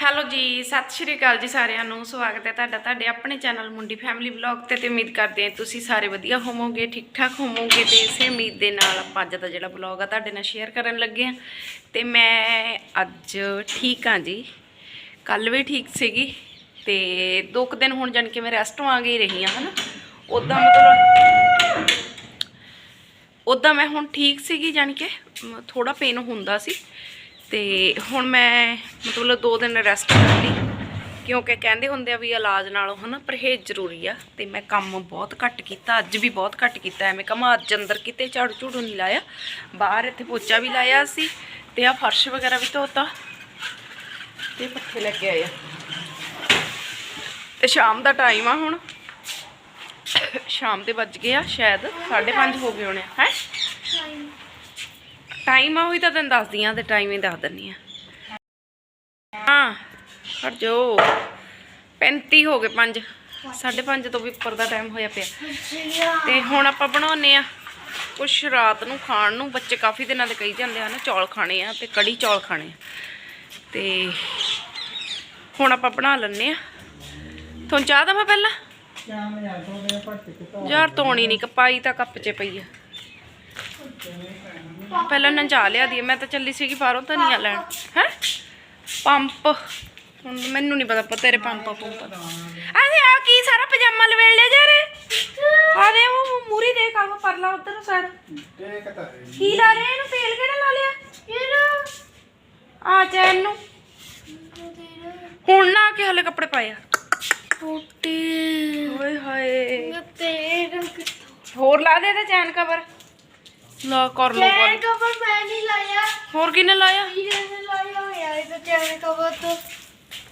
Hello ਜੀ, ਸਤਿ ਸ਼੍ਰੀ ਅਕਾਲ ਜੀ ਸਾਰਿਆਂ ਨੂੰ, ਸਵਾਗਤ ਹੈ ਤੁਹਾਡਾ, ਤੁਹਾਡੇ ਆਪਣੇ ਚੈਨਲ ਮੁੰਡੀ ਫੈਮਿਲੀ ਵਲੌਗ ਤੇ ਤੇ ਉਮੀਦ ਕਰਦੇ ਹਾਂ ਤੁਸੀਂ ਸਾਰੇ ਵਧੀਆ ਹੋਵੋਗੇ ਠੀਕ ਠਾਕ ਹੋਵੋਗੇ ਤੇ ਇਸੇ ਉਮੀਦ ਦੇ ਨਾਲ ਆਪਾਂ ਅੱਜ ਦਾ ਜਿਹੜਾ ਵਲੌਗ ਆ ਤੁਹਾਡੇ ਨਾਲ ਸ਼ੇਅਰ ਕਰਨ ਲੱਗੇ ਆ ਤੇ ਮੈਂ ਅੱਜ ਠੀਕ ਹਾਂ ਜੀ ਕੱਲ ਵੀ ਠੀਕ ਸੀਗੀ ਤੇ ਦੋ ਕੁ ਦਿਨ ਹੁਣ ਜਾਣ ਕਿ ਮੈਂ ਰੈਸਟ ਆ ਗਈ ਰਹੀ ਹਾਂ, ਹਨਾ। ਉਦਾਂ ਮਤਲਬ ਉਦਾਂ ਮੈਂ ਹੁਣ ਠੀਕ ਸੀਗੀ ਜਾਣੀ ਕਿ ਥੋੜਾ ਪੇਨ ਹੁੰਦਾ ਸੀ। ਤੇ ਹੁਣ ਮੈਂ ਮਤਲਬ 2 ਦਿਨ ਰੈਸਟ ਕਰ ਲਈ। ਕਿਉਂਕਿ ਕਹਿੰਦੇ ਹੁੰਦੇ ਆ ਵੀ ਇਲਾਜ ਨਾਲੋਂ ਹਨਾ ਪਰਹੇਜ਼ ਜ਼ਰੂਰੀ ਆ ਤੇ ਮੈਂ ਕੰਮ ਬਹੁਤ ਘੱਟ ਕੀਤਾ, ਅੱਜ ਵੀ ਬਹੁਤ ਘੱਟ ਕੀਤਾ। ਐਵੇਂ ਕਮਾ ਅੱਜ ਅੰਦਰ ਕਿਤੇ ਝਾੜੂ ਝੂੜੂ ਨਹੀਂ ਲਾਇਆ, ਬਾਹਰ ਇੱਥੇ ਪੋਚਾ ਵੀ ਲਾਇਆ ਸੀ ਤੇ ਆ ਫਰਸ਼ ਵਗੈਰਾ ਵੀ ਧੋਤਾ ਤੇ ਪੱਖੇ ਲੱਗੇ ਆਏ ਆ। ਤੇ ਸ਼ਾਮ ਦਾ ਟਾਈਮ ਆ ਹੁਣ। ਸ਼ਾਮ ਦੇ ਵੱਜ ਗਏ ਆ ਸ਼ਾਇਦ 5:30 ਹੋ ਗਏ ਹੋਣੇ ਹੈ? ਟਾਈਮ ਆ, ਉਹੀ ਤਾਂ ਤੈਨੂੰ ਦੱਸਦੀ ਆ, ਤੇ ਟਾਈਮ ਹੀ ਦੱਸ ਦਿੰਨੀ ਆ। ਹਾਂ ਹਟ ਜੋ। 35 ਹੋ ਗਏ 5 5:30 ਤੋਂ ਵੀ ਉੱਪਰ ਦਾ ਟਾਈਮ ਹੋਇਆ ਪਿਆ। ਤੇ ਹੁਣ ਆਪਾਂ ਬਣਾਉਨੇ ਆ ਕੁਛ ਰਾਤ ਨੂੰ ਖਾਣ ਨੂੰ। ਬੱਚੇ ਕਾਫੀ ਦਿਨਾਂ ਦੇ ਕਹੀ ਜਾਂਦੇ ਹਨ, ਚੌਲ ਖਾਣੇ ਆ ਤੇ ਕੜੀ ਚੌਲ ਖਾਣੇ ਆ। ਤੇ ਹੁਣ ਆਪਾਂ ਬਣਾ ਲੈਣੇ ਆ। ਤੁਹਾਨੂੰ ਚਾਹ ਦਵਾਂ ਪਹਿਲਾਂ? ਯਾਰ ਤੋਣੀ ਨਹੀਂ ਕਪਾਈ ਤਾਂ ਕੱਪ 'ਚ ਪਈ ਆ। ਪਹਿਲਾਂ ਨੰਜਾ ਲਿਆ ਦੀ ਮੈਂ ਤਾਂ ਚੱਲੀ ਸੀਗੀ ਬਾਹਰੋਂ ਧਨੀਆ ਲੈਣ। ਹੈ? ਪੰਪ। ਹੁਣ ਮੈਨੂੰ ਨਹੀਂ ਪਤਾ ਤੇਰੇ ਪੰਪ ਪੰਪ ਅਰੇ ਆ ਕੀ ਸਾਰਾ ਪਜਾਮਾ ਲਵੇੜ ਲਿਆ ਜਾ ਰੇ ਆ ਦੇ ਉਹ ਮੂਰੀ ਦੇ ਕੰਮ ਪਰਲਾ ਉਧਰ ਨੂੰ ਸਾਈਡ ਕੀ ਲਾ ਲਿਆ ਇਹਨੂੰ ਤੇਲ ਕਿਹੜਾ ਲਾ ਲਿਆ? ਆ ਚੈਨ ਨੂੰ। ਹੁਣ ਨਾ ਕਿ ਹਲੇ ਕੱਪੜੇ ਪਾਏ ਆ। ਓਏ ਹਾਏ। ਹੋਰ ਲਾ ਦੇ ਤੇ ਚੈਨ ਕਵਰ। ਲਾ ਕਰ ਲੋ ਗੱਲ। ਹੋਰ ਕਿਨੇ ਲਾਇਆ?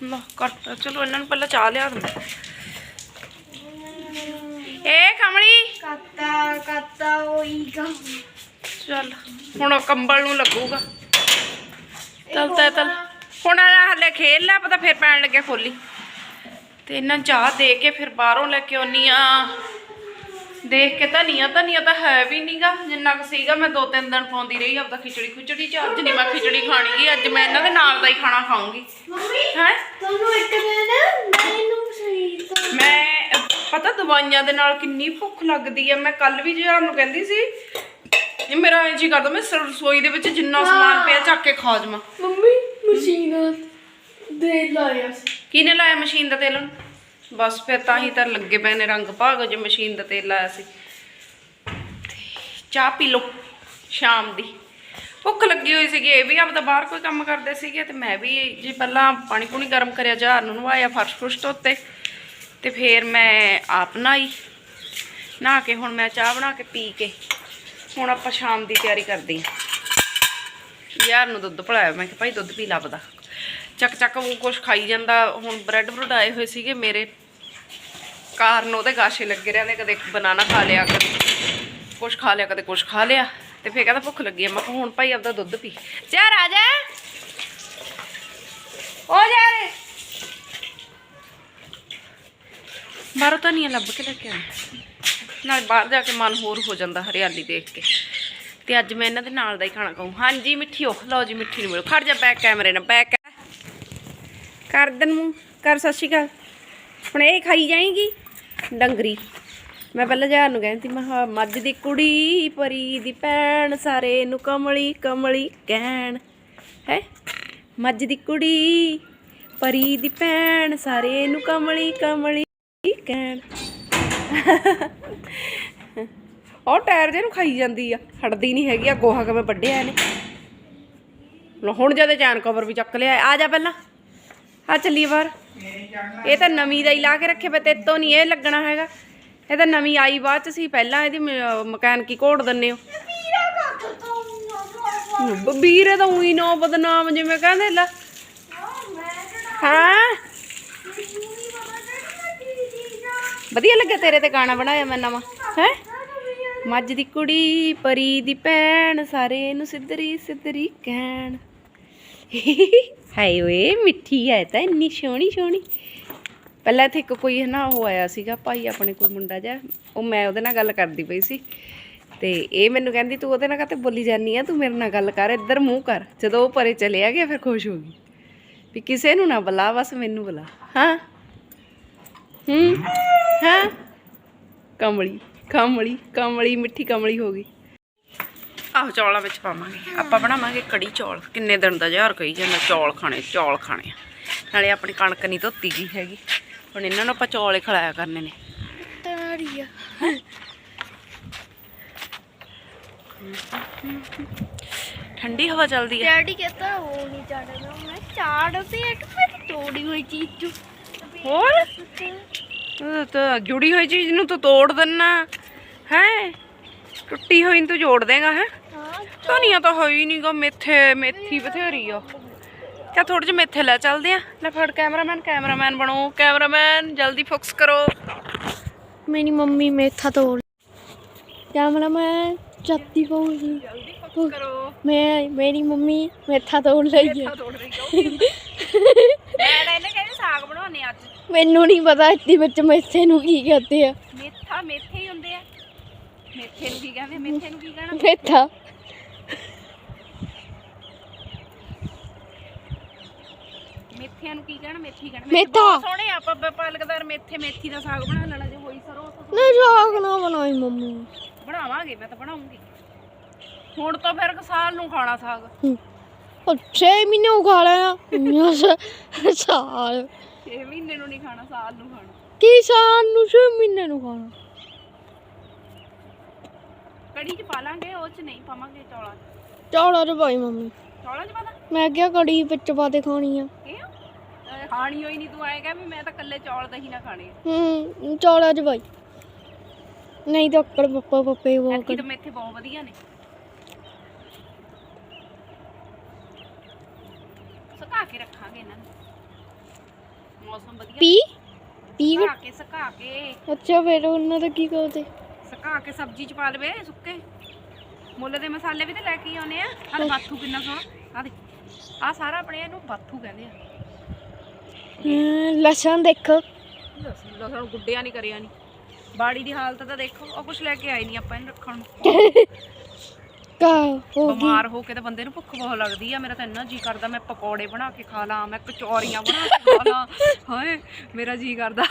ਲਾ ਕੱਟ ਚਲੋ ਇਹਨਾਂ ਨੂੰ ਪਹਿਲਾਂ ਚਾਹ ਲਿਆ ਦਿੰਦੇ। ਏ ਕਮਲੀ? ਚੱਲ ਹੁਣ ਕੰਬਲ ਨੂੰ ਲੱਗੂਗਾ। ਚੱਲ ਤਾ ਚੱਲ। ਹੁਣ। ਆ ਹਲੇ ਖੇਲ ਲੈ ਪਤਾ ਫਿਰ ਪੈਣ ਲੱਗੇ ਫੋਲੀ। ਤੇ ਇਹਨਾਂ ਨੂੰ ਚਾਹ ਦੇ ਕੇ ਫਿਰ ਬਾਹਰੋਂ ਲੈ ਕੇ ਆਉਣੀ ਆ ਦੇਖ ਕੇ ਧਨੀਆ ਧਨੀਆ ਤਾਂ ਹੈ ਵੀ ਨਹੀਂਗਾ ਜਿੰਨਾ ਕੁ ਸੀਗਾ ਮੈਂ ਦੋ ਤਿੰਨ ਦਿਨ ਪਾਉਂਦੀ ਰਹੀ ਆਪਦਾ ਖਿਚੜੀ ਖੁਚੜੀ ਚ ਅੱਜ ਨਹੀਂ ਮੈਂ ਖਿਚੜੀ ਖਾਣੀ ਗੀ ਅੱਜ ਮੈਂ ਇਹਨਾਂ ਦੇ ਨਾਲ ਦਾ ਹੀ ਖਾਣਾ ਖਾਊਂਗੀ। ਹੈ? ਮੈਂ ਅਹ, ਪਤਾ ਦਵਾਈਆਂ ਦੇ ਨਾਲ ਕਿੰਨੀ ਭੁੱਖ ਲੱਗਦੀ ਆ ਮੈਂ ਕੱਲ ਵੀ ਜਿਹਾ ਨੂੰ ਕਹਿੰਦੀ ਸੀ ਇਹ ਮੇਰਾ ਇੰਜ ਹੀ ਕਰਦਾ ਮੈਂ ਰਸੋਈ ਦੇ ਵਿੱਚ ਜਿੰਨਾ ਸਮਾਨ ਪਿਆ ਚੱਕ ਕੇ ਖਾ ਜਾਵਾਂ। ਮੰਮੀ ਮਸ਼ੀਨ ਦੇ ਲਾਇਆ ਸੀ। ਕਿਹਨੇ ਲਾਇਆ ਮਸ਼ੀਨ ਦਾ ਤੇਲ? ਬਸ ਫਿਰ ਤਾਂ ਹੀ ਤਾਂ ਲੱਗੇ ਪਏ ਨੇ ਰੰਗ ਭਾਗ ਜੇ ਮਸ਼ੀਨ ਦਾ ਤੇਲ ਲਾਇਆ ਸੀ। ਤੇ ਚਾਹ ਪੀ ਲਓ ਸ਼ਾਮ ਦੀ। ਭੁੱਖ ਲੱਗੀ ਹੋਈ ਸੀਗੀ, ਇਹ ਵੀ ਆਪਦਾ ਬਾਹਰ ਕੋਈ ਕੰਮ ਕਰਦੇ ਸੀਗੇ ਤੇ ਮੈਂ ਵੀ ਜੀ ਪਹਿਲਾਂ ਪਾਣੀ ਪੂਣੀ ਗਰਮ ਕਰਿਆ ਜਹਾਰ ਨੂੰ ਨਵਾਇਆ, ਫਰਸ਼ ਫੁਰਸ਼ ਧੋਤੇ ਤੇ ਫਿਰ ਮੈਂ ਆਪ ਨਹਾਈ। ਨਹਾ ਕੇ ਹੁਣ ਮੈਂ ਚਾਹ ਬਣਾ ਕੇ ਪੀ ਕੇ ਹੁਣ ਆਪਾਂ ਸ਼ਾਮ ਦੀ ਤਿਆਰੀ ਕਰਦੇ ਹਾਂ। ਯਾਰ ਨੂੰ ਦੁੱਧ ਪਿਲਾਇਆ, ਮੈਂ ਕਿਹਾ ਭਾਈ ਦੁੱਧ ਪੀ ਲੱਭਦਾ ਚੱਕ ਚੱਕ ਉਹ ਕੁਛ ਖਾਈ ਜਾਂਦਾ। ਹੁਣ ਬ੍ਰੈਡ ਬਰੂਡ ਆਏ ਹੋਏ ਸੀਗੇ ਮੇਰੇ। ਕਾਰਨ ਉਹਦੇ ਗਾਸ਼ੇ ਲੱਗੇ ਰਹਿੰਦੇ ਕਦੇ ਬਨਾਨਾ ਖਾ ਲਿਆ ਕਦੇ ਕੁਛ ਖਾ ਲਿਆ ਕਦੇ ਕੁਛ ਖਾ ਲਿਆ। ਤੇ ਫੇਰ ਕਹਿੰਦਾ ਭੁੱਖ ਲੱਗੀ ਆ। ਮੈਂ ਕਿਹਾ ਹੁਣ ਭਾਈ ਆਪਦਾ ਦੁੱਧ ਪੀ। ਜਾ। ਰਾਜਾ ਓ ਜਾ ਰੇ ਬਾਹਰੋਂ ਤਾਂ ਨਹੀਂ ਲੱਭ ਕੇ ਲੈ ਕੇ ਆਇਆ ਨਾਲ ਬਾਹਰ ਜਾ ਕੇ ਮਨ ਹੋਰ ਹੋ ਜਾਂਦਾ ਹਰਿਆਲੀ ਦੇਖ ਕੇ। ਤੇ ਅੱਜ ਮੈਂ ਇਹਨਾਂ ਦੇ ਨਾਲ ਦਾ ਹੀ ਖਾਣਾ ਖਾਊਂ। ਹਾਂਜੀ ਮਿੱਠੀਓ ਲਓ ਜੀ ਮਿੱਠੀ ਨੂੰ ਮਿਲੋ। ਖੜ ਜਾ ਬੈਕ ਕੈਮਰੇ ਨਾਲ ਬੈਕ ਕਰ ਦਨ ਮੂੰਹ, ਕਰ, ਸਤਿ ਸ਼੍ਰੀ ਅਕਾਲ। ਹੁਣ ਇਹ ਖਾਈ ਜਾਏਗੀ ਡੰਗਰੀ। ਮੈਂ ਪਹਿਲਾਂ ਜਾਨ ਨੂੰ ਕਹਿੰਦੀ, ਮੈਂ ਕਿਹਾ, ਮੱਝ ਦੀ ਕੁੜੀ, ਪਰੀ ਦੀ ਭੈਣ, ਸਾਰੇ ਨੂੰ ਕਮਲੀ ਕਮਲੀ ਕਹਿਣ। ਹੈ? ਮੱਝ ਦੀ ਕੁੜੀ, ਪਰੀ ਦੀ ਭੈਣ, ਸਾਰੇ ਨੂੰ ਕਮਲੀ ਕਮਲੀ ਕਹਿਣ। ਉਹ ਟਾਇਰ ਜੇ ਨੂੰ ਖਾਈ ਜਾਂਦੀ ਆ, ਹਟਦੀ ਨਹੀਂ ਹੈਗੀ ਆ ਗੋਹਾ ਕਿਵੇਂ ਵੱਢਿਆ ਇਹਨੇ। ਹੁਣ ਜਦੇ ਚੈਨ ਕਵਰ ਵੀ ਚੱਕ ਲਿਆ, ਆ ਜਾ ਪਹਿਲਾਂ। ਆ ਚੱਲੀ ਬਾਹਰ। ਇਹ ਤਾਂ ਨਵੀਂ ਦਾ ਹੀ ਲਾ ਕੇ ਰੱਖੇ ਪਏ ਤੇਤੋਂ ਨਹੀਂ ਇਹ ਲੱਗਣਾ ਹੈਗਾ। ਇਹ ਤਾਂ ਨਵੀਂ ਆਈ ਬਾਅਦ ਚ ਸੀ, ਪਹਿਲਾਂ ਇਹਦੀ ਮਕੈਨਿਕੀ ਘੋੜ ਦਿੰਨੇ ਹੋ। ਵੀਰੇ ਤਾਂ ਉਹੀ ਨੋ ਬਦਨਾਮ ਜਿਵੇਂ ਕਹਿੰਦੇ ਲੈ। ਹਾਂ? ਵਧੀਆ ਲੱਗਿਆ ਤੇਰੇ ਤੇ ਗਾਣਾ ਬਣਾਇਆ ਮੈਂ ਨਵਾਂ। ਹੈ? ਮੱਝ ਦੀ ਕੁੜੀ, ਪਰੀ ਦੀ ਭੈਣ, ਸਾਰੇ ਨੂੰ ਸਿੱਧਰੀ ਸਿੱਧਰੀ ਕਹਿਣ। ਹਾਏ ਓਏ, ਮਿੱਠੀ ਹੈ ਤਾਂ, ਇੰਨੀ ਸੋਹਣੀ ਸੋਹਣੀ। ਪਹਿਲਾਂ ਇੱਥੇ ਇੱਕ ਕੋਈ ਨਾ ਉਹ ਆਇਆ ਸੀਗਾ, ਭਾਈ ਆਪਣੇ ਕੋਈ ਮੁੰਡਾ ਜਿਹਾ, ਉਹ ਮੈਂ ਉਹਦੇ ਨਾਲ ਗੱਲ ਕਰਦੀ ਪਈ ਸੀ। ਤੇ ਇਹ ਮੈਨੂੰ ਕਹਿੰਦੀ, ਤੂੰ ਉਹਦੇ ਨਾਲ ਕਾਤੇ ਬੋਲੀ ਜਾਨੀ ਆ? ਤੂੰ ਮੇਰੇ ਨਾਲ ਗੱਲ ਕਰ, ਇੱਧਰ ਮੂੰਹ ਕਰ। ਜਦੋਂ ਉਹ ਪਰੇ ਚਲੇ ਆ ਗਿਆ, ਫਿਰ ਖੁਸ਼ ਹੋ ਗਈ। ਵੀ ਕਿਸੇ ਨੂੰ ਨਾ ਬੁਲਾ, ਬਸ ਮੈਨੂੰ ਬੁਲਾ। ਹਾਂ? ਹੂੰ? ਹਾਂ? ਕਮਲੀ ਕਮਲੀ ਕਮਲੀ ਮਿੱਠੀ ਕਮਲੀ ਹੋ ਗਈ। ਆਹੋ ਚੌਲਾਂ ਵਿੱਚ ਪਾਵਾਂਗੇ। ਆਪਾਂ ਬਣਾਵਾਂਗੇ ਕੜੀ ਚੌਲ। ਕਿੰਨੇ ਦਿਨ ਦਾ ਯਾਰ ਕਹੀ ਜਾਂਦਾ ਚੌਲ ਖਾਣੇ ਚੌਲ ਖਾਣੇ। ਨਾਲੇ ਆਪਣੀ ਕਣਕ ਨਹੀਂ ਧੋਤੀ ਗਈ ਹੈਗੀ। ਹੁਣ ਇਹਨਾਂ ਨੂੰ ਆਪਾਂ ਚੌਲ ਹੀ ਖਿਲਾਇਆ ਕਰਨੇ ਨੇ। ਤਾਰੀਆ ਠੰਡੀ ਹਵਾ ਚੱਲਦੀ ਹੈ ਡੈਡੀ ਕਹਿੰਦਾ ਉਹ ਨਹੀਂ ਚੜਨਾ ਮੈਂ ਚਾੜ ਤੇ ਇੱਕ ਮੈਂ ਤੋੜੀ ਹੋਈ ਚੀਜ਼ ਚੂ ਹੋਰ? ਉਹ ਤਾਂ ਜੁੜੀ ਹੋਈ ਚੀਜ਼ ਨੂੰ ਤੂੰ ਤੋੜ ਦਿੰਨਾ। ਹੈ? ਟੁੱਟੀ ਹੋਈ ਨੂੰ ਤੂੰ ਜੋੜ ਦੇਗਾ ਹਾਂ? ਧਨੀਆ ਤਾਂ ਹੋਈ ਨਹੀਂਗਾ ਮੇਥੇ ਮੇਥੀ ਬਥੇਰੀ ਆ। ਕਿਆ ਥੋੜੇ ਜਿਹੇ ਮੇਥੇ ਲੈ ਚੱਲਦੇ ਆ। ਲੈ ਫੜ ਕੈਮਰਾਮੈਨ ਕੈਮਰਾਮੈਨ ਬਣੋ। ਕੈਮਰਾਮੈਨ ਜਲਦੀ ਫੋਕਸ ਕਰੋ। ਮੇਰੀ ਮੰਮੀ ਮੇਥਾ ਤੋੜ ਕੈਮਰਾ ਮੈਂ ਚੱਤੀ ਪਊਗੀ ਜਲਦੀ ਫੋਕਸ ਕਰੋ। ਮੈਂ ਮੇਰੀ ਮੰਮੀ ਮੇਥਾ ਤੋੜ ਲਈ ਹੈ ਤੋੜ ਰਹੀ ਮੈਂ ਤਾਂ ਇਹਨੇ ਕਹਿੰਦੇ ਸਾਗ ਬਣਾਉਣੇ ਅੱਜ। ਮੈਨੂੰ ਨਹੀਂ ਪਤਾ ਇੱਥੇ ਵਿੱਚ ਮੇਥੇ ਨੂੰ ਕੀ ਕਹਿੰਦੇ ਆ। ਮੇਥਾ ਮੇਥੇ ਹੀ ਹੁੰਦੇ ਆ। ਮੇਥੇ ਨੂੰ ਕੀ ਕਹਿੰਦੇ? ਮੇਥੇ ਨੂੰ ਕੀ ਕਹਿਣਾ? ਮੇਥਾ। ਮੇਥਿਆਂ ਨੂੰ ਕੀ ਕਹਿਣਾ ਮੇਥੀ ਕਹਿਣਾ। ਮੇਥਾ। ਬਹੁਤ ਸੋਹਣੇ ਆਪਾਂ ਪ- ਪਾਲਕਦਾਰ ਮੇਥੇ ਮੇਥੀ ਦਾ ਸਾਗ ਬਣਾ ਲੈਣਾ ਜੇ ਹੋਈ ਸਰੋਂ ਤਾਂ ਨਹੀਂ ਸਾਗ ਨਾ ਬਣਾਈ ਮੰਮੀ। ਬਣਾਵਾਂਗੇ ਮੈਂ ਤਾਂ ਬਣਾਉਂਗੀ। ਹੁਣ ਤਾਂ ਫਿਰ ਸਾਲ ਨੂੰ ਖਾਣਾ ਸਾਗ। ਹੂੰ। ਉਹ 6 ਮਹੀਨੇ ਉਹ ਖਾ ਲਿਆ ਸਾਲ। 6 ਮਹੀਨੇ ਨੂੰ ਨਹੀਂ ਖਾਣਾ ਸਾਲ ਨੂੰ ਖਾਣਾ। ਕੀ ਸਾਲ ਨੂੰ 6 ਮਹੀਨੇ ਨੂੰ ਖਾਣਾ? ਕੜੀ ਚ ਪਾ ਲਾਂਗੇ ਉਹ ਚ ਨਹੀਂ ਪਾਵਾਂਗੇ ਚੌਲਾਂ ਚ। ਚੌਲਾਂ ਚ ਭਾਈ ਮੰਮੀ। ਚੌਲਾਂ ਚ ਪਾਦਾ ਮੈਂ ਕਿਹਾ ਕੜੀ ਵਿੱਚ ਪਾ ਕੇ ਖਾਣੀ ਆ। ਖਾਣੀ ਹੋਈ ਨਹੀਂ ਤੂੰ ਆਏਗਾ ਵੀ ਮੈਂ ਤਾਂ ਕੱਲੇ ਚੌਲ ਦਹੀਂ ਨਾ ਖਾਣੇ। ਹੂੰ ਚੌਲਾਂ ਚ ਭਾਈ ਨਹੀਂ ਤਾਂ ਅਕੜ ਪੱਪਾ ਪੱਪੇ ਉਹ ਐਤਕੀ ਤਾਂ ਮੇਥੇ ਬਹੁਤ ਵਧੀਆ ਨੇ। ਸੁਕਾ ਕੇ ਰੱਖਾਂਗੇ ਇਹਨਾਂ ਨੂੰ। ਮੌਸਮ ਵਧੀਆ ਪੀ? ਪੀ ਸੁਕਾ ਕੇ ਸੁਕਾ ਕੇ। ਅੱਛਾ ਫਿਰ ਉਹਨਾਂ ਦਾ ਕੀ ਕਰਦੇ ਸੁਕਾ ਕੇ ਸਬਜ਼ੀ ਚ ਪਾ ਲਵੇ ਸੁੱਕੇ। ਮੁੱਲ ਦੇ ਮਸਾਲੇ ਵੀ ਤੇ ਲੈ ਕੇ ਆਉਨੇ ਆ। ਆਹ ਬਾਥੂ ਕਿੰਨਾ ਸੋਹਣਾ। ਆ ਦੇ ਆ ਸਾਰਾ ਆਪਣੇ ਇਹਨੂੰ ਬਾਥੂ ਕਹਿੰਦੇ ਆ। ਲਸਣ ਦੇਖੋ। ਲਸਣ ਗੁੱਡਿਆ ਨਹੀਂ ਕਰਿਆ ਨਹੀਂ ਬਾੜੀ ਦੀ ਹਾਲਤ ਤਾਂ ਦੇਖੋ ਉਹ ਕੁਛ ਲੈ ਕੇ ਆਏ ਨਹੀਂ ਆਪਾਂ ਇਹਨੂੰ ਰੱਖਣ ਨੂੰ। ਕਾ ਹੋ ਗਈ। ਬਿਮਾਰ ਹੋ ਕੇ ਤਾਂ ਬੰਦੇ ਨੂੰ ਭੁੱਖ ਬਹੁਤ ਲੱਗਦੀ ਆ ਮੇਰਾ ਤਾਂ ਇੰਨਾ ਜੀ ਕਰਦਾ ਮੈਂ ਪਕੌੜੇ ਬਣਾ ਕੇ ਖਾ ਲਾਂ ਮੈਂ ਕਚੌਰੀਆਂ ਬਣਾ ਕੇ ਖਾ ਲਾਂ। ਹਾਏ ਮੇਰਾ ਜੀ ਕਰਦਾ।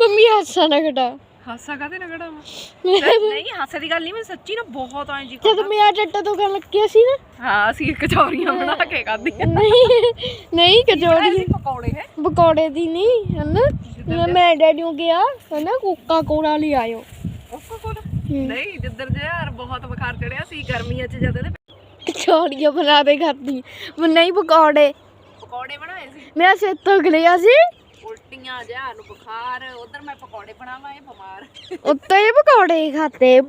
ਮੰਮੀ ਹਾਸਾ ਨਾ ਹਾਸਾ ਕਾਹਦੇ ਲੱਗੜਾ ਨਹੀਂ ਹਾਸੇ ਦੀ ਗੱਲ ਨਹੀਂ ਮੈਂ ਸੱਚੀ ਨਾ ਬਹੁਤ ਐਂ ਜੀ ਜਦ ਕਰਦਾ। ਮੈਂ ਆ ਜੱਟਾ ਤੋਂ ਗੱਲ ਲੱਗਿਆ ਸੀ ਨਾ। ਹਾਂ ਅਸੀਂ ਕਚੌਰੀਆਂ ਬਣਾ ਕੇ ਖਾਧੀਆਂ। ਨਹੀਂ ਨਹੀਂ ਅਸੀਂ ਪਕੌੜੇ ਹੈ? ਪਕੌੜੇ ਦੀ ਨਹੀਂ ਹਨਾ? ਮੈਂ ਡੈਡੀ ਨੂੰ ਗਿਆ ਹਨਾ ਕੋਕਾ ਕੋਲਾ ਲਈ ਆਇਓ। ਕੋਕਾ ਕੋਲਾ ਨਹੀਂ ਜਿੱਧਰ ਜੇ ਯਾਰ ਬਹੁਤ ਬੁਖਾਰ ਚੜਿਆ ਸੀ ਗਰਮੀਆਂ 'ਚ ਜਦ ਇਹਦੇ ਕਚੌੜੀਆਂ ਬਣਾ ਦੇ ਖਾਦੀ ਮੈਂ ਨਹੀਂ ਪਕੌੜੇ। ਪਕੌੜੇ ਬਣਾਏ ਸੀ। ਮੇਰਾ ਸਿਰ ਤੋਂ ਗਲਿਆ ਸੀ ਉਲਟੀਆਂ ਜਿਹਾ ਨੂੰ ਬੁਖਾਰ ਉਧਰ ਮੈਂ ਪਕੌੜੇ ਬਣਾਵਾਂ ਇਹ ਬਿਮਾਰ। ਉੱਤੇ ਹੀ ਪਕੌੜੇ ਖਾਤੇ।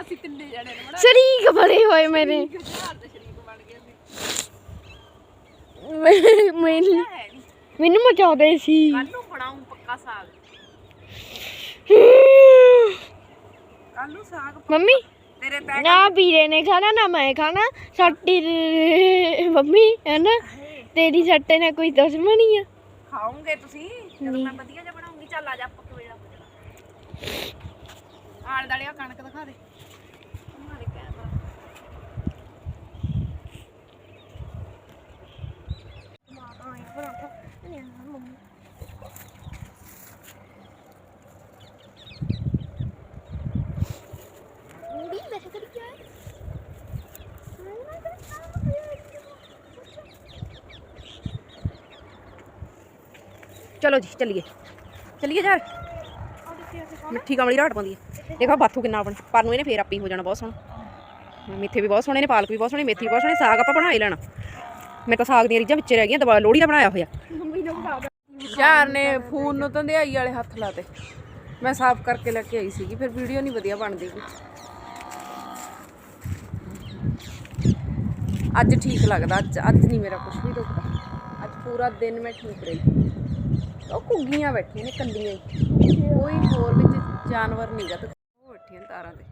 ਅਸੀਂ ਤਿੰਨੇ ਜਣੇ ਨੇ ਬਣਾ ਸ਼ਰੀਕ ਬਣੇ ਹੋਏ ਮੇਰੇ। ਕੇ ਘਰ ਦੇ ਸ਼ਰੀਕ ਬਣ ਗਏ ਸੀ ਮੈਂ- ਮੈਨੂੰ ਹੈ ਨੀ। ਮੈਨੂੰ ਮਚਾਉਂਦੇ ਸੀ। ਕੱਲ ਨੂੰ ਬਣਾਉਂ ਪੱਕਾ ਸਾਗ। ਕੱਲ ਨੂੰ ਸਾਗ ਮੰਮੀ ਤੇਰੇ ਨਾ ਵੀਰੇ ਨੇ ਖਾਣਾ ਨਾ ਮੈਂ ਖਾਣਾ। ਸਾਡੀ ਮੰਮੀ ਹੈ ਨਾ ਤੇਰੀ ਸੱਟੇ ਨਾਲ ਕੋਈ ਦੁਸ਼ਮਣੀ ਆ। ਖਾਓਗੇ ਤੁਸੀਂ? ਜਦ ਮੈਂ ਵਧੀਆ ਜਿਹਾ ਬਣਾਉਂਗੀ। ਚੱਲ ਆ ਜਾ ਆਪਾਂ ਕਿਵੇਂ ਆਲੇ ਦਾਲੇ ਕਣਕ ਦਿਖਾ ਦੇ ਮਾਰੇ ਕੈਮਰਾ ਚਲੋ ਜੀ, ਚੱਲੀਏ। ਚੱਲੀਏ ਯਾਰ ਮਿੱਠੀ ਕਮਲੀ ਰਾਟ ਪਾਉਂਦੀ ਹੈ। ਦੇਖੋ ਬਾਥੂ ਕਿੰਨਾ ਆਪਣਾ। ਪਰ ਨੂੰ ਇਹਨੇ ਫੇਰ ਆਪੀ ਹੋ ਜਾਣਾ ਬਹੁਤ ਸੋਹਣਾ। ਮੇਥੇ ਵੀ ਬਹੁਤ ਸੋਹਣੇ ਨੇ, ਪਾਲਕ ਵੀ ਬਹੁਤ ਸੋਹਣੀ, ਮੇਥੀ ਵੀ ਬਹੁਤ ਸੋਹਣੀ, ਸਾਗ ਆਪਾਂ ਬਣਾ ਹੀ ਲੈਣਾ। ਮੇਰੇ ਤਾਂ ਸਾਗ ਦੀਆਂ ਰੀਝਾਂ ਵਿੱਚ ਰਹਿ ਗਈਆਂ ਦਵਾ ਲੋਹੜੀ ਦਾ ਬਣਾਇਆ ਹੋਇਆ। ਯਾਰ ਨੇ ਫੋਨ ਨੂੰ ਤਾਂ ਵਾਲੇ ਹੱਥ ਲਾਤੇ। ਮੈਂ ਸਾਫ਼ ਕਰਕੇ ਲੈ ਕੇ ਆਈ ਸੀਗੀ, ਫਿਰ ਵੀਡੀਓ ਨਹੀਂ ਵਧੀਆ ਬਣਦੀ ਗੀ। ਅੱਜ ਠੀਕ ਲੱਗਦਾ, ਅੱਜ ਅੱਜ ਨਹੀਂ ਮੇਰਾ ਕੁਝ ਵੀ ਦੁਖਦਾ। ਅੱਜ ਪੂਰਾ ਦਿਨ ਮੈਂ ਠੀਕ ਰਹੀ। ਉਹ ਘੁੱਗੀਆਂ ਬੈਠੀਆਂ ਨੇ ਕੰਡੀਆਂ ਹੀ। ਕੋਈ ਹੋਰ ਵਿੱਚ ਜਾਨਵਰ ਨਹੀਂ ਗਾ ਤੇ ਉਹ ਬੈਠੀਆਂ ਤਾਰਾਂ ਤੇ।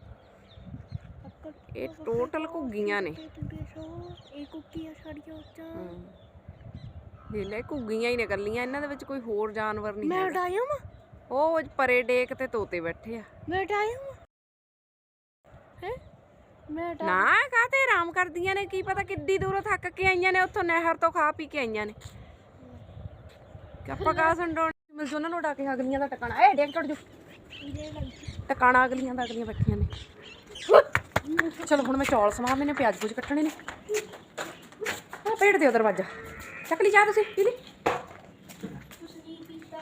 ਇਹ ਟੋਟਲ ਘੁੱਗੀਆਂ ਨੇ। ਇਹ ਸਾਡੀਆਂ ਉੱਚਾਂ। ਲੈ ਘੁੱਗੀਆਂ ਹੀ ਨੇ ਇਕੱਲੀਆਂ ਇਹਨਾਂ ਦੇ ਵਿੱਚ ਕੋਈ ਹੋਰ ਜਾਨਵਰ ਨਹੀਂ ਮੈਂ ਉਡਾਇਆ ਮਾ ਉਹ ਪਰੇ ਡੇਕ ਤੇ ਤੋਤੇ ਬੈਠੇ ਆ। ਮੈਂ ਉਡਾਇਆ ਮਾ ਹੈ? ਮੈਂ ਉਡਾ ਨਾ ਕਾਤੇ ਆਰਾਮ ਕਰਦੀਆਂ ਨੇ? ਕੀ ਪਤਾ ਕਿੱਡੀ ਦੂਰੋਂ ਥੱਕ ਕੇ ਆਈਆਂ ਨੇ ਉੱਥੋਂ ਨਹਿਰ ਤੋਂ ਖਾ ਪੀ ਕੇ ਆਈਆਂ ਨੇ। ਕਿ ਆਪਾਂ ਕਾ ਸੰਡੋਣ ਮਿਲ ਜੋ ਉਹਨਾਂ ਨੂੰ ਉਡਾ ਕੇ ਅਗਲੀਆਂ ਦਾ ਟਿਕਾਣਾ। ਏ ਡੇਕ ਟੁੱਟ ਜੋ ਟਿਕਾਣਾ ਅਗਲੀਆਂ ਦਾ, ਅਗਲੀਆਂ ਬੈਠੀਆਂ ਨੇ। ਚਲੋ, ਹੁਣ ਮੈਂ ਚੌਲ ਸਮਾਂ, ਮੈਨੇ ਪਿਆਜ਼ ਪੂਜ ਕੱਟਣੇ ਨੇ। ਆ ਪੇੜ ਦਿਓ ਦਰਵਾਜ਼ਾ। ਚੱਕ ਲਈ ਚਾਹ ਤੁਸੀਂ ਪੀ ਲਈ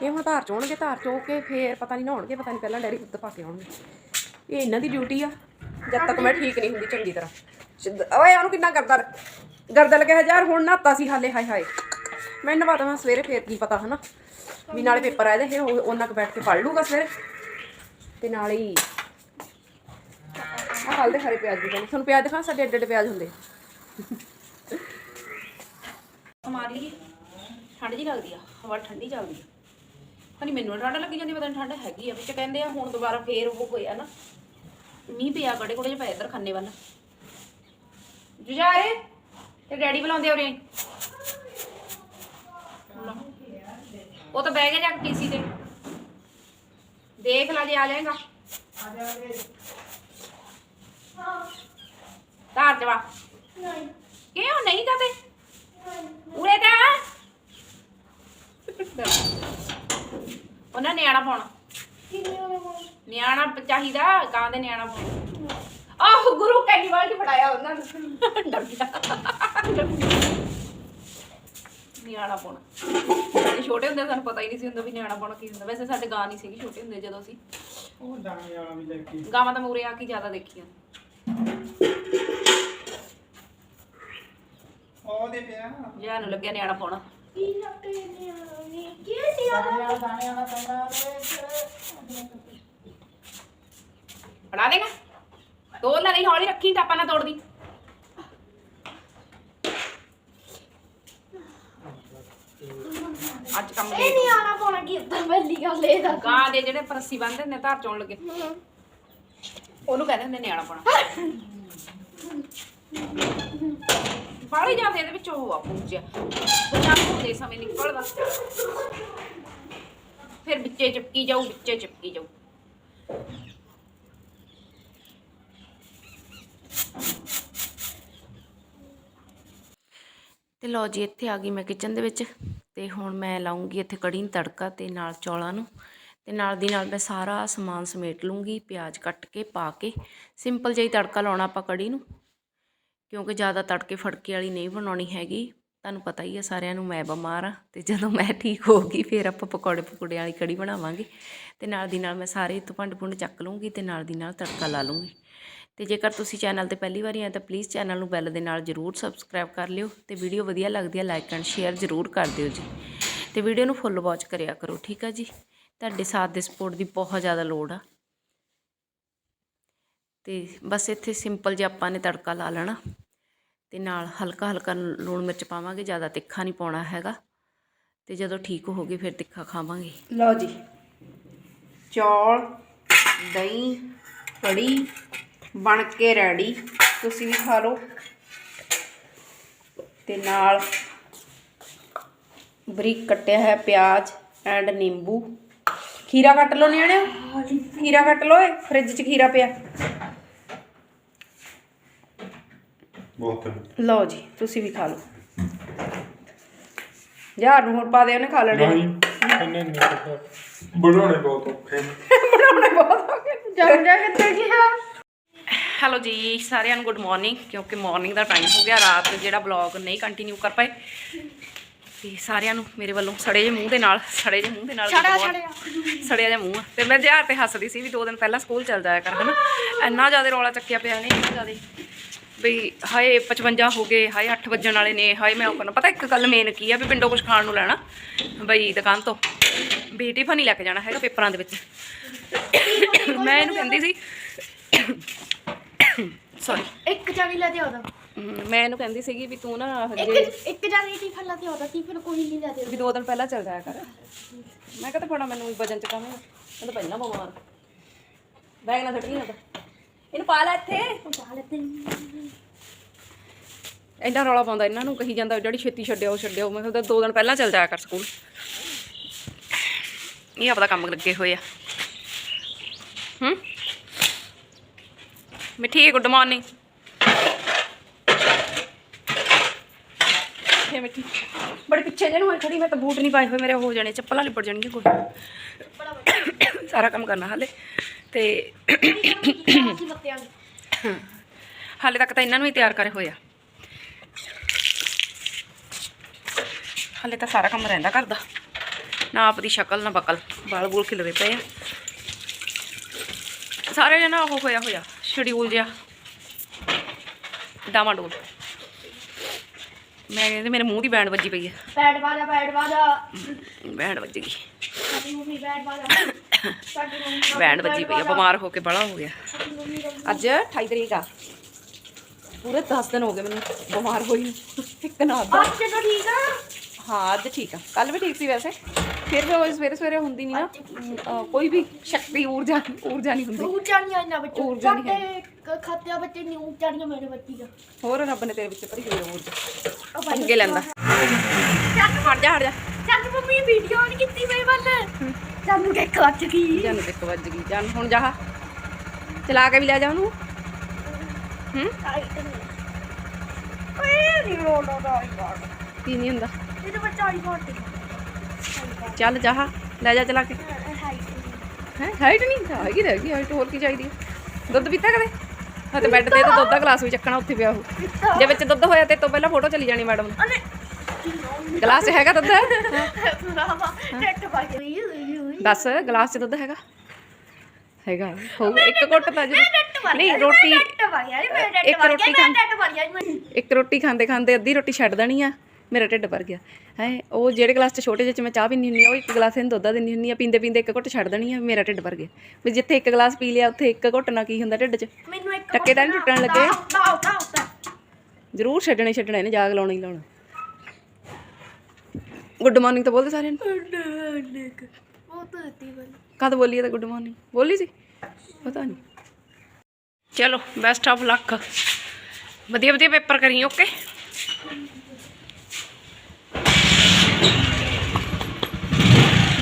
ਇਹ ਹੁਣ ਧਾਰ ਚੋਣਗੇ ਧਾਰ ਚੋ ਕੇ ਫੇਰ ਪਤਾ ਨਹੀਂ ਨਹਾਉਣਗੇ, ਪਤਾ ਨਹੀਂ ਪਹਿਲਾਂ ਡੈਰੀ ਦੁੱਧ ਪਾ ਕੇ ਆਉਣਗੇ। ਇਹ ਇਹਨਾਂ ਦੀ ਡਿਊਟੀ ਆ, ਜਦ ਤੱਕ ਮੈਂ ਠੀਕ ਨਹੀਂ ਹੁੰਦੀ ਚੰਗੀ ਤਰ੍ਹਾਂ। ਸਿੱਧ- ਓਏ, ਉਹਨੂੰ ਕਿੰਨਾ ਕਰਦਾ ਗਰਦਲ ਕੇ ਹਜ਼ਾਰ, ਹੁਣ ਨਹਾਤਾ ਸੀ ਹਾਲੇ, ਹਾਏ ਹਾਏ। ਮੈਂ ਨਵਾ ਦਵਾਂ ਸਵੇਰੇ ਫੇਰ ਕੀ ਪਤਾ, ਹਨਾ? ਵੀ ਨਾਲੇ ਪੇਪਰ ਆਏ ਦੇ ਇਹ ਉਹਨਾਂ ਕੁ ਬੈਠ ਕੇ ਪੜ ਲੂਗਾ ਸਵੇਰੇ। ਤੇ ਨਾਲੇ ਹੀ ਆ ਕੱਲ ਦੇ ਹਰੇ ਪਿਆਜ਼ ਵੀ ਕਹਿੰਦੇ ਤੁਹਾਨੂੰ ਪਿਆਜ਼ ਦਿਖਾ ਸਾਡੇ ਏਡੇ ਏਡੇ ਪਿਆਜ਼ ਹੁੰਦੇ। ਮਾਰ ਲਈਏ। ਠੰਡ ਜੀ ਲੱਗਦੀ ਆ, ਹਵਾ ਠੰਡੀ ਚੱਲਦੀ ਆ। ਪਤਾ ਮੈਨੂੰ ਠੰਡ ਲੱਗੀ ਜਾਂਦੀ, ਪਤਾ ਨੀ ਠੰਡ ਹੈਗੀ ਆ। ਵਿੱਚ ਕਹਿੰਦੇ ਆ ਹੁਣ ਦੁਬਾਰਾ ਫੇਰ ਉਹ ਹੋਇਆ ਨਾ। ਮੀਂਹ ਪਿਆ ਕੜੇ ਕੋੜੇ ਜਿਹਾ ਪਿਆ ਇੱਧਰ, ਖੰਨੇ ਵੱਲ। ਜੁਜਾਰੇ ਤੇ ਡੈਡੀ ਬੁਲਾਉਂਦੇ ਉਰੇ। ਉਹ ਤਾਂ ਬਹਿ ਗਿਆ ਜਾ ਕੇ ਟੀਸੀ ਤੇ ਦੇਖ ਲਾ ਜੇ ਆ ਜਾਏਗਾ। ਧਾਰ ਜਵਾ। ਕਿਉਂ ਨਹੀਂ ਕਹਤੇ ਉਰੇ ਤਾਂ ਆ। ਉਹਨਾਂ ਨਿਆਣਾ ਪਾਉਣਾ। ਨਿਆਣਾ ਚਾਹੀਦਾ ਕਾਂ ਦੇ ਨਿਆਣਾ ਪਾਉਣਾ। ਆਹ ਗੁਰੂ ਕੈਨੀ ਵਾਲੀ ਫੜਾਇਆ ਉਹਨਾਂ ਨੂੰ। ਨਿਆਣਾ ਪਾਉਣਾ। ਛੋਟੇ ਹੁੰਦੇ ਸਾਨੂੰ ਪਤਾ ਹੀ ਨਹੀਂ ਸੀ ਹੁੰਦਾ ਵੀ ਨਿਆਣਾ ਪਾਉਣਾ ਕੀ ਹੁੰਦਾ। ਵੈਸੇ ਸਾਡੇ ਗਾਂ ਨਹੀਂ ਸੀਗੀ ਛੋਟੇ ਹੁੰਦੇ ਜਦੋਂ ਅਸੀਂ। ਉਹ ਦਾਣੇ ਵਾਲਾ ਵੀ ਲੈ ਕੇ। ਗਾਵਾਂ ਤਾਂ ਮੂਰੇ ਆ ਕੇ ਜ਼ਿਆਦਾ ਦੇਖੀਆਂ। ਉਹਦੇ ਪਿਆ ਜਾਂ ਨੂੰ ਲੱਗਿਆ ਨਿਆਣਾ ਪਾਉਣਾ। ਬਣਾ ਦੇਗਾ। ਤੋੜ ਲੈ ਨਹੀਂ ਹੌਲੀ ਰੱਖੀ ਟਾਪਾ ਨਾ ਤੋੜਦੀ। ਅੱਜ ਕੰਮ ਦੇ ਨਹੀਂ ਆਣਾ ਪਾਉਣਾ ਕੀ ਇਦਾਂ ਪਹਿਲੀ ਗੱਲ ਇਹ ਦਾ ਗਾਂ ਦੇ ਜਿਹੜੇ ਪਰਸੀ ਬੰਨਦੇ ਨੇ ਧਾਰ ਚੋਣ ਲੱਗੇ। ਉਹਨੂੰ ਕਹਿੰਦੇ ਹੁੰਦੇ ਨਿਆਣਾ ਪਾਉਣਾ। ਬਾਹਲੀ ਜਾਂਦੇ ਇਹਦੇ ਵਿੱਚ ਉਹ ਆ ਪੂਜਿਆ। ਬਚਾਅ ਹੁੰਦੇ ਸਮੇਂ ਨਿਕਲਦਾ। ਫਿਰ ਵਿੱਚੇ ਚਿਪਕੀ ਜਾਊ ਵਿੱਚੇ ਚਿਪਕੀ ਜਾਊ। ਤੇ ਲਓ ਜੀ ਇੱਥੇ ਆ ਗਈ ਮੈਂ ਕਿਚਨ ਦੇ ਵਿੱਚ। ਤੇ ਹੁਣ ਮੈਂ ਲਾਉਂਗੀ ਇੱਥੇ ਕੜੀ ਨੂੰ ਤੜਕਾ ਤੇ ਨਾਲ ਚੌਲਾਂ ਨੂੰ ਤੇ ਨਾਲ ਦੀ ਨਾਲ ਮੈਂ ਸਾਰਾ ਸਮਾਨ ਸਮੇਟ ਲੂੰਗੀ, ਪਿਆਜ਼ ਕੱਟ ਕੇ, ਪਾ ਕੇ। ਸਿੰਪਲ ਜਿਹਾ ਹੀ ਤੜਕਾ ਲਾਉਣਾ ਆਪਾਂ ਕੜੀ ਨੂੰ, ਕਿਉਂਕਿ ਜ਼ਿਆਦਾ ਤੜਕੇ ਫੜਕੇ ਵਾਲੀ ਨਹੀਂ ਬਣਾਉਣੀ ਹੈਗੀ। ਤੁਹਾਨੂੰ ਪਤਾ ਹੀ ਹੈ ਸਾਰਿਆਂ ਨੂੰ ਮੈਂ ਬਿਮਾਰ ਆ, ਤੇ ਜਦੋਂ ਮੈਂ ਠੀਕ ਹੋ ਗਈ, ਫਿਰ ਆਪਾਂ ਪਕੌੜੇ ਪਕੌੜੇ ਵਾਲੀ ਕੜੀ ਬਣਾਵਾਂਗੇ। ਤੇ ਨਾਲ ਦੀ ਨਾਲ ਮੈਂ ਸਾਰੇ ਤੋਂ ਭੰਡ ਭੁੰਡ ਚੱਕ ਲੂੰਗੀ ਤੇ ਨਾਲ ਦੀ ਨਾਲ ਤੜਕਾ ਲਾ ਲੂੰਗੀ। ਤੇ ਜੇਕਰ ਤੁਸੀਂ ਚੈਨਲ ਤੇ ਪਹਿਲੀ ਵਾਰੀ ਆਏ ਤਾਂ ਪਲੀਜ਼ ਚੈਨਲ ਨੂੰ ਬੈਲ ਦੇ ਨਾਲ ਜਰੂਰ ਸਬਸਕ੍ਰਾਈਬ ਕਰ ਲਿਓ ਤੇ ਵੀਡੀਓ ਵਧੀਆ ਲੱਗਦੀ ਹੈ ਲਾਈਕ ਐਂਡ ਸ਼ੇਅਰ ਜਰੂਰ ਕਰ ਦਿਓ ਜੀ। ਤੇ ਵੀਡੀਓ ਨੂੰ ਫੁੱਲ ਵਾਚ ਕਰਿਆ ਕਰੋ, ਠੀਕ ਆ ਜੀ? ਤੁਹਾਡੇ ਸਾਥ ਦੇ ਸਪੋਰਟ ਦੀ ਬਹੁਤ ਜ਼ਿਆਦਾ ਲੋੜ ਆ। ਤੇ ਬਸ ਇੱਥੇ ਸਿੰਪਲ ਜਿਹਾ ਆਪਾਂ ਨੇ ਤੜਕਾ ਲਾ ਲੈਣਾ। ਤੇ ਨਾਲ ਹਲਕਾ ਹਲਕਾ ਲੂਣ ਮਿਰਚ ਪਾਵਾਂਗੇ, ਜ਼ਿਆਦਾ ਤਿੱਖਾ ਨਹੀਂ ਪਾਉਣਾ ਹੈਗਾ। ਤੇ ਜਦੋਂ ਠੀਕ ਹੋ ਗਏ ਫਿਰ ਤਿੱਖਾ ਖਾਵਾਂਗੇ। ਲਓ ਜੀ। ਚੌਲ, ਦਹੀਂ, ਕੜੀ ਬਣ ਕੇ ਰੈਡੀ। ਤੁਸੀਂ ਵੀ ਖਾ ਲਓ। ਤੇ ਨਾਲ ਬਰੀਕ ਕੱਟਿਆ ਹੈ ਪਿਆਜ਼ ਐਂਡ ਨਿੰਬੂ। ਖੀਰਾ ਕੱਟ ਲਓ ਨਿਆਣਿਓ। ਖੀਰਾ ਕੱਟ ਲਓ ਏ ਫ੍ਰਿਜ 'ਚ ਖੀਰਾ ਪਿਆ। ਬਹੁਤ ਲਓ ਜੀ ਤੁਸੀਂ ਵੀ ਖਾ ਲਓ। ਯਾਰ ਨੂੰ ਹੁਣ ਪਾ ਦੇ ਉਹਨੇ ਖਾ ਲੈਣੇ ਨਹੀਂ। ਨਹੀਂ ਬਣਾਉਣੇ ਬਹੁਤ ਔਖੇ ਨੇ। ਬਣਾਉਣੇ ਬਹੁਤ ਹੋ ਗਏ ਜੰਗਾ ਕਿੱਥੇ ਗਿਆ ਹੈਲੋ ਜੀ ਸਾਰਿਆਂ ਨੂੰ ਗੁੱਡ ਮਾਰਨਿੰਗ ਕਿਉਂਕਿ ਮਾਰਨਿੰਗ ਦਾ ਟਾਈਮ ਹੋ ਗਿਆ ਰਾਤ ਜਿਹੜਾ ਬਲੌਗ ਨਹੀਂ ਕੰਟੀਨਿਊ ਕਰ ਪਾਏ। ਤੇ ਸਾਰਿਆਂ ਨੂੰ ਮੇਰੇ ਵੱਲੋਂ ਸੜੇ ਜੇ ਮੂੰਹ ਦੇ ਨਾਲ ਸੜੇ ਜੇ ਮੂੰਹ ਦੇ ਨਾਲ। ਸੜਿਆ ਜਿਹਾ ਮੂੰਹ ਆ। ਤੇ ਮੈਂ ਜਿਆਰ ਤੇ ਹੱਸਦੀ ਸੀ ਵੀ ਦੋ ਦਿਨ ਪਹਿਲਾਂ ਸਕੂਲ ਚੱਲ ਜਾਇਆ ਕਰ ਹਨਾ? ਇੰਨਾ ਜ਼ਿਆਦਾ ਰੌਲਾ ਚੱਕਿਆ ਪਿਆ ਨੇ ਇੰਨਾ ਜ਼ਿਆਦਾ। ਵੀ ਹਾਏ 55 ਹੋ ਗਏ ਹਾਏ 8 ਵੱਜਣ ਵਾਲੇ ਨੇ ਹਾਏ ਮੈਂ ਉਹ ਕਰਨਾ ਪਤਾ ਇੱਕ ਗੱਲ ਮੇਨ ਕੀ ਆ ਵੀ ਪਿੰਡੋਂ ਕੁਝ ਖਾਣ ਨੂੰ ਲੈਣਾ? ਬਈ ਦੁਕਾਨ ਤੋਂ। ਵੀ ਟਿਫਨ ਹੀ ਲੈ ਕੇ ਜਾਣਾ ਹੈਗਾ ਪੇਪਰਾਂ ਦੇ ਵਿੱਚ। ਮੈਂ ਇਹਨੂੰ ਕਹਿੰਦੀ ਸੀ ਸੌਰੀ ਇੱਕ ਜਾਨੀ ਲੈ ਤੇ। ਆਉਦਾ ਮੈਂ ਇਹਨੂੰ ਕਹਿੰਦੀ ਸੀਗੀ ਵੀ ਤੂੰ ਨਾ ਇੱਕ ਹਜੇ ਇੱਕ ਜਾਨੀ ਟਿਫਨ ਲੈ ਤੇ ਆਉਦਾ ਟਿਫਨ ਕੋਈ ਨਹੀਂ ਲੈ ਤੇ ਵੀ ਦੋ ਦਿਨ ਪਹਿਲਾਂ ਚੱਲ ਜਾਇਆ ਕਰ। ਮੈਂ ਕਿਹਾ ਤੇ ਫੜਾ ਮੈਨੂੰ ਵਜਨ ਚ ਕਮੇ। ਮੈਂ ਤਾਂ ਪਹਿਲਾਂ ਬਿਮਾਰ। ਬੈਗ ਨਾ ਛੱਡੀ ਨਾ ਤਾਂ। ਇਹਨੂੰ ਪਾ ਲੈ ਇੱਥੇ। ਪਾ ਇੰਨਾ ਰੌਲਾ ਪਾਉਂਦਾ ਇਹਨਾਂ ਨੂੰ ਕਹੀ ਜਾਂਦਾ ਜਿਹੜੀ ਛੇਤੀ ਛੱਡਿਓ ਛੱਡਿਓ ਮੈਂ ਕਿਹਾ ਦੋ ਦਿਨ ਪਹਿਲਾਂ ਚੱਲ ਜਾਇਆ ਕਰ ਸਕੂਲ। ਇਹ ਆਪਦਾ ਕੰਮ ਲੱਗੇ ਹੋਏ ਆ। ਹੂੰ ਮਿੱਠੀ ਗੁੱਡ ਮਾਰਨਿੰਗ। ਮਿੱਠੀ ਮਿੱਠੀ ਬੜੇ ਪਿੱਛੇ ਜਿਹੇ ਨੂੰ ਖੜੀ, ਮੈਂ ਤਾਂ ਬੂਟ ਨਹੀਂ ਪਾਏ ਹੋਏ, ਮੇਰੇ ਹੋ ਜਾਣੇ, ਚੱਪਲਾਂ ਲਿਪੜ ਜਾਣਗੀਆਂ ਕੋਈ। ਸਾਰਾ ਕੰਮ ਕਰਨਾ ਹਾਲੇ, ਤੇ ਹਾਲੇ ਤੱਕ ਤਾਂ ਇਹਨਾਂ ਨੂੰ ਹੀ ਤਿਆਰ ਕਰੇ ਹੋਇਆ ਹਾਲੇ ਤਾਂ ਸਾਰਾ ਕੰਮ ਰਹਿੰਦਾ ਘਰ ਦਾ। ਨਾ ਆਪ ਦੀ ਸ਼ਕਲ, ਨਾ ਬਕਲ। ਬਾਲ ਬੂਲ ਖਿਲਰੇ ਪਏ ਆ। ਸਾਰੇ ਜਣਾ ਉਹ ਹੋਇਆ ਹੋਇਆ। ਸ਼ਡਿਊਲ ਜਿਹਾ। ਡਾਮਾਡੋਲ ਮੈਂ ਕਹਿੰਦੇ ਮੇਰੇ ਮੂੰਹ ਦੀ ਬੈਂਡ ਵੱਜੀ ਪਈ ਹੈ। ਬੈਟ ਬਾਜਾ ਬੈਟ ਬਾਜਾ ਬੈਂਡ ਵੱਜ ਗਈ। ਸਾਡੀ ਮੰਮੀ ਬੈਟ ਬਾਜਾ ਸਾਡੀ ਮੰਮੀ ਬੈਂਡ ਵੱਜੀ ਪਈ ਆ ਬਿਮਾਰ ਹੋ ਕੇ ਬੜਾ ਹੋ ਗਿਆ। ਅੱਜ 28 ਤਰੀਕ ਆ। ਪੂਰੇ 10 ਦਿਨ ਹੋ ਗਏ ਮੈਨੂੰ ਬਿਮਾਰ ਹੋਈ। ਇੱਕ ਨਾ ਅੱਧਾ। ਅੱਜ ਤਾਂ ਠੀਕ ਆ। ਹਾਂ ਅੱਜ ਠੀਕ ਆ। ਕੱਲ ਵੀ ਠੀਕ ਸੀ ਵੈਸੇ। ਫਿਰ ਵੀ ਉਹ ਸਵੇਰੇ ਸਵੇਰੇ ਹੁੰਦੀ ਨਹੀਂ ਨਾ। ਕੋਈ ਵੀ ਸ਼ਕਤੀ ਊਰਜਾ ਊਰਜਾ ਨਹੀਂ ਹੁੰਦੀ। ਊਰਜਾ ਨਹੀਂ ਆਈਨਾ ਬੱਚੇ। ਊਰਜਾ ਨਹੀਂ ਸਾਡੇ ਖਾਤਿਆਂ ਬੱਚੇ ਨਹੀਂ ਊਰਜਾ ਨਹੀਂ ਮੇਰੇ ਬੱਚੀ ਦਾ। ਹੋਰ ਰੱਬ ਨੇ ਤੇਰੇ ਵਿੱਚ ਭਰੀ ਹੋਈ ਆ ਊਰਜਾ। ਪੰਗੇ ਲੈਂਦਾ। ਹਟ ਜਾ ਹਟ ਜਾ। ਚੱਲ ਮੰਮੀ ਵੀਡੀਓ ਨਹੀਂ ਕੀਤੀ ਮੇਰੇ ਵੱਲ ਸਾਨੂੰ ਕਿ ਕੱਚ ਗਈ। ਜਨ ਇੱਕ ਵੱਜ ਗਈ। ਜਨ ਹੁਣ ਜਾ। ਚਲਾ ਕੇ ਵੀ ਲੈ ਜਾ ਉਹਨੂੰ। ਹੂੰ। ਓਏ ਨਹੀਂ ਰੋਣਾ ਦਾ ਯਾਰ ਕੀ ਨਹੀਂ ਹੁੰਦਾ। ਇਹ ਤਾਂ ਬੱਚਾ ਆਈ ਫੋਟ ਚੱਲ ਜਾ ਲੈ ਜਾ ਚਲਾ ਕੇ। ਹੈ ਹਾਈਟ ਨਹੀਂ? ਹੈਗੀ ਰਹਿ ਗਈ ਹਾਈਟ ਹੋਰ ਕੀ ਚਾਹੀਦੀ ਹੈ ਦੁੱਧ ਪੀਤਾ ਕਦੇ? ਹਾਂ ਤੇ ਬੈੱਡ ਤੇ ਤਾਂ ਦੁੱਧ ਦਾ ਗਲਾਸ ਵੀ ਚੱਕਣਾ ਉੱਥੇ ਪਿਆ ਉਹ। ਜੇ ਵਿੱਚ ਦੁੱਧ ਹੋਇਆ ਤੇ ਤੋਂ ਪਹਿਲਾਂ ਫੋਟੋ ਚਲੀ ਜਾਣੀ ਮੈਡਮ ਨੂੰ। ਗਲਾਸ ਹੈਗਾ ਦੁੱਧ? ਦੱਸ ਗਲਾਸ 'ਚ ਦੁੱਧ ਹੈਗਾ? ਹੈਗਾ। ਹੋਊਗਾ ਇੱਕ ਘੁੱਟ ਤਾਂ ਨਹੀਂ ਰੋਟੀ ਇੱਕ ਰੋਟੀ ਇੱਕ ਰੋਟੀ ਖਾਂਦੇ ਖਾਂਦੇ ਅੱਧੀ ਰੋਟੀ ਛੱਡ ਦੇਣੀ ਆ। ਮੇਰਾ ਢਿੱਡ ਭਰ ਗਿਆ। ਹੈ ਉਹ ਜਿਹੜੇ ਗਲਾਸ 'ਚ ਛੋਟੇ ਜਿਹੇ 'ਚ ਮੈਂ ਚਾਹ ਪੀਂਦੀ ਹੁੰਦੀ ਆ ਉਹ ਇੱਕ ਗਲਾਸ ਇਹਨੂੰ ਦੁੱਧ ਦਿੰਦੀ ਹੁੰਦੀ ਆ ਪੀਂਦੇ ਪੀਂਦੇ ਇੱਕ ਘੁੱਟ ਛੱਡ ਦੇਣੀ ਆ ਮੇਰਾ ਢਿੱਡ ਭਰ ਗਿਆ। ਵੀ ਜਿੱਥੇ ਇੱਕ ਗਲਾਸ ਪੀ ਲਿਆ ਉੱਥੇ ਇੱਕ ਘੁੱਟ ਨਾਲ ਕੀ ਹੁੰਦਾ ਢਿੱਡ 'ਚ? ਮੈਨੂੰ ਇੱਕ ਟੱਕੇ ਤਾਂ ਨੀ ਟੁੱਟਣ ਲੱਗੇ? ਨਾ ਨਾ ਨਾ ਜ਼ਰੂਰ ਛੱਡਣੇ ਛੱਡਣੇ ਨੇ ਜਾਗ ਲਾਉਣਾ ਲਾਉਣਾ। ਗੁੱਡ ਮਾਰਨਿੰਗ ਤਾਂ ਬੋਲਦੇ ਸਾਰਿਆਂ ਨੂੰ? ਉਹ ਤਾਂ ਦਿੱਤੀ ਬਲ। ਕਦ ਬੋਲੀ ਤਾਂ ਗੁੱਡ ਮਾਰਨਿੰਗ ਬੋਲੀ ਸੀ? ਪਤਾ ਨਹੀਂ ਚਲੋ ਬੈਸਟ ਆਫ ਲੱਕ ਵਧੀਆ ਵਧੀਆ ਪੇਪਰ ਕਰੀ ਓਕੇ